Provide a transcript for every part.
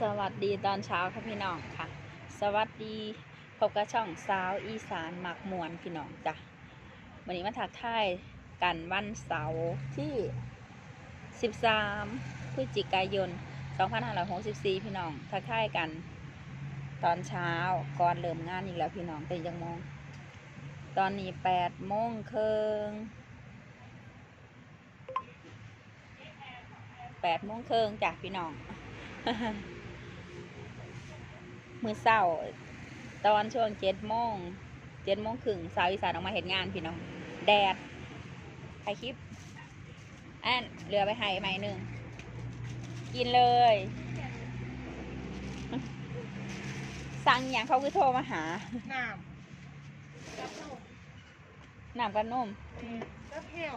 สวัสดีตอนเช้าค่ะพี่น้องค่ะ สวัสดีพบกับช่องสาวอีสานหมักมวนพี่น้องจ้ะวันนี้มาถักทายกันวันเสาร์ที่ 13พฤศจิกายน 2564 พี่น้องทักทายกัน ตอนเช้าก่อนเริ่มงานอีกแล้วพี่น้องแต่ยังโมงตอนนี้8โมงครึ่ง8โมงครึ่งจ้ะพี่น้อง มือเศร้า ตอนช่วงเจ็ดโมงเจ็ดโมงครึ่งสาวอีสานออกมาเห็นงานพี่น้อง แดดถ่ายคลิปอันเหลือไปให้ไหมหนึ่ง กินเลย สั่งอย่างเขาคือโทรมาหา น้ำกับนมน้ำกับนมกับแห้ว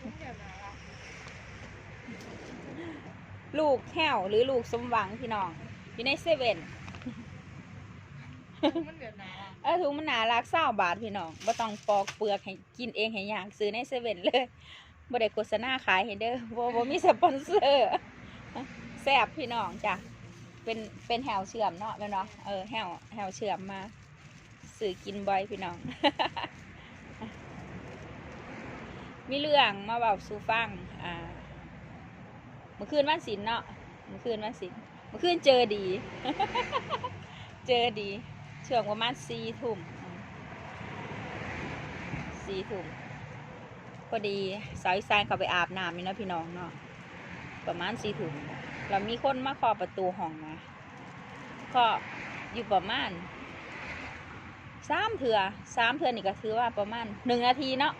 ทุกอย่างนะ ลูกแห้วหรือลูกสมหวังพี่น้อง อยู่ในเซเว่นมันเดือดหนาเออถุงมันหนารักเศร้าบาทพี่น้องบ่ต้องปอกเปลือกให้กินเองให้อยากซื้อในเซเว่นเลยบ่ได้โฆษณาขายให้เด้อบ่บ่มีสปอนเซอร์แซ่บพี่น้องจ้ะเป็นเป็นแหวเชื่อมเนาะแม่นเนาะเออแหวแหวเชื่อมมาซื้อกินบ่อยพี่น้อง มีเรื่องมาเบาสู่ฟังอ่า เมื่อคืนวันศิลเนาะเมื่อคืนวันศิลเมื่อคืนเจอดี เจอดีช่วงประมาณสี่ทุ่มสี่ทุ่มพอดีสาวอีสานเขาไปอาบน้ำนี่นะพี่น้องเนาะประมาณสี่ทุ่มเรามีคนมาเคาะประตูห้องมาเคาะอยู่ประมาณสามเถื่อสามเถื่อนี่ก็ถือว่าประมาณหนึ่งนาทีเนาะ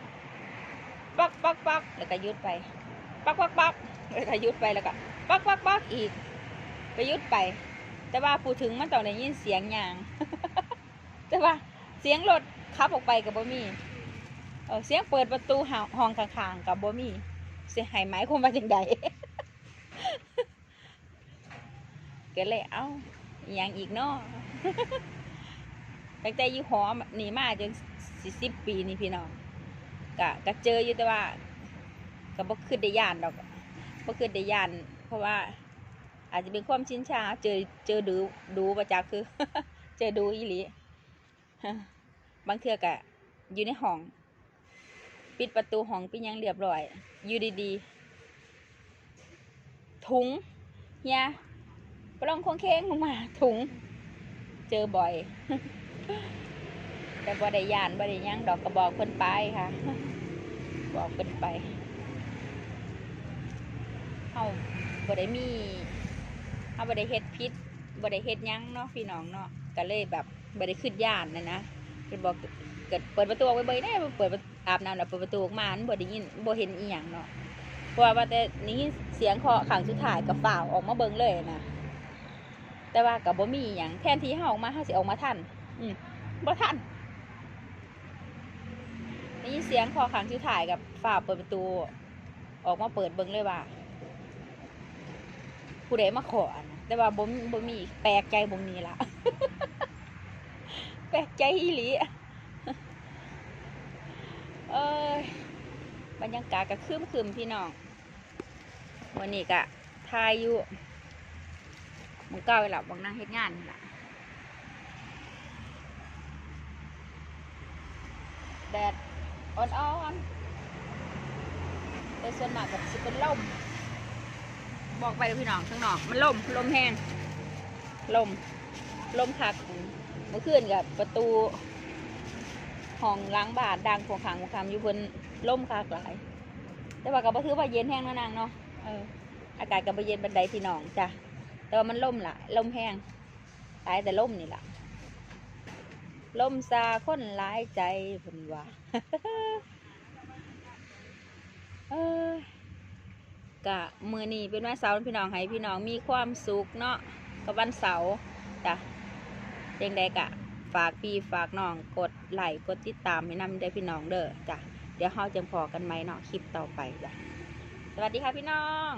ปักปักปักแล้วก็ยุดไป ปักปักปัก แล้วก็ยุดไปแล้วก็ปักปักปักอีกก็หยุดไป แต่ว่าพูดถึงมันต้องได้ยินเสียงยาง แต่ว่าเสียงรถขับออกไปกับบ่มีเออเสียงเปิดประตูห้องข้างๆกับบ่มี เสียหายไหมคงมาจังใดก็เลยเอ้าอหย่างอีกเนาะตั้งแต่ยู่หอหนีมาจนสิสิบปีนี่พี่น้องก็ก็เจออยู่แต่ว่าก็บ่ขึ้นได้ย่านดอก บ่ขึ้นได้ย่านเพราะว่า อาจจะเป็นความชินชา เจอเจอดูดูประจักษ์คือ เจอดูอีหลีบางเทือกะอยู่ในห้อง ปิดประตูห้องปิดยังเรียบร้อย อยู่ดีๆ ถุงเฮียปลองคงเค้งลงมา ถุง เจอบ่อย แต่บ่ได้ยานบ่ได้ยังดอกกระบอกเพิ่นไปค่ะ บอกเพิ่นไป บ่ได้มีเอาบ่ได้เฮ็ดพิษบ่ได้เฮ็ดยั้งเนาะพี่น้องเนาะก็เลยแบบบ่ได้ขึ้นย่านนะนะเพิ่นบอกเกิดเปิดประตูออกไปเบิ่งแน่เปิดอาบน้ำแล้วเปิดประตูออกมาบ่ได้ยินบ่เห็นอีหยังเนาะเพราะว่าว่าแต่นี้เสียงเคาะขังสุดท้ายก็ฝ่าออกมาเบิ่งเลยนะแต่ว่าก็บ่มีอีหยังแทนที่เฮาออกมาเฮาสิออกมาทันอืมบ่ทันได้ยินเสียงคาะขังสุดท้ายกับฝ่าเปิดประตู ออกมาเปิดเบิ่งเลยว่า ผู้ใดมาขอนะแต่ว่าบ่มบ่มีแปลกใจบ่งนี้ละแปลกใจอีหลีเอ้ยบรรยากาศก็คืมคืมๆพี่น้อง วันนี้ก็ทายอยู่มึงเก้าไปหลับบังนั่งเฮ็ดงานนี่ละแดดอ่อนๆแต่ส่วนมากก็สิเป็นลม บอกไปเลยพี่น้องข้างนอกมันลมลมแห้งลมลมคักเมื่อคืนกับประตูห้องล้างบาทดังขวงขางขวงคำอยู่เพิ่มคักหลาย แต่ว่าก็บ่ถือว่าเย็นแห้งนะนางเนาะเอออากาศก็บ่เย็นบันไดพี่น้องจ้ะแต่ว่ามันลมละลมแห้งตายแต่ลมนี่ละลมซาคนหลายใจเพิ่นว่าเออ กะมือนี้เป็นวันเสาร์พี่น้องให้พี่น้องมีความสุขเนาะกับวันเสาร์จ้ะเด็กใดกะฝากพี่ฝากน้องกดไลค์กดติดตามให้นำได้พี่น้องเด้อจ้ะเดี๋ยวเราจะพอกันไหมเนาะคลิปต่อไปจ้ะสวัสดีค่ะพี่น้อง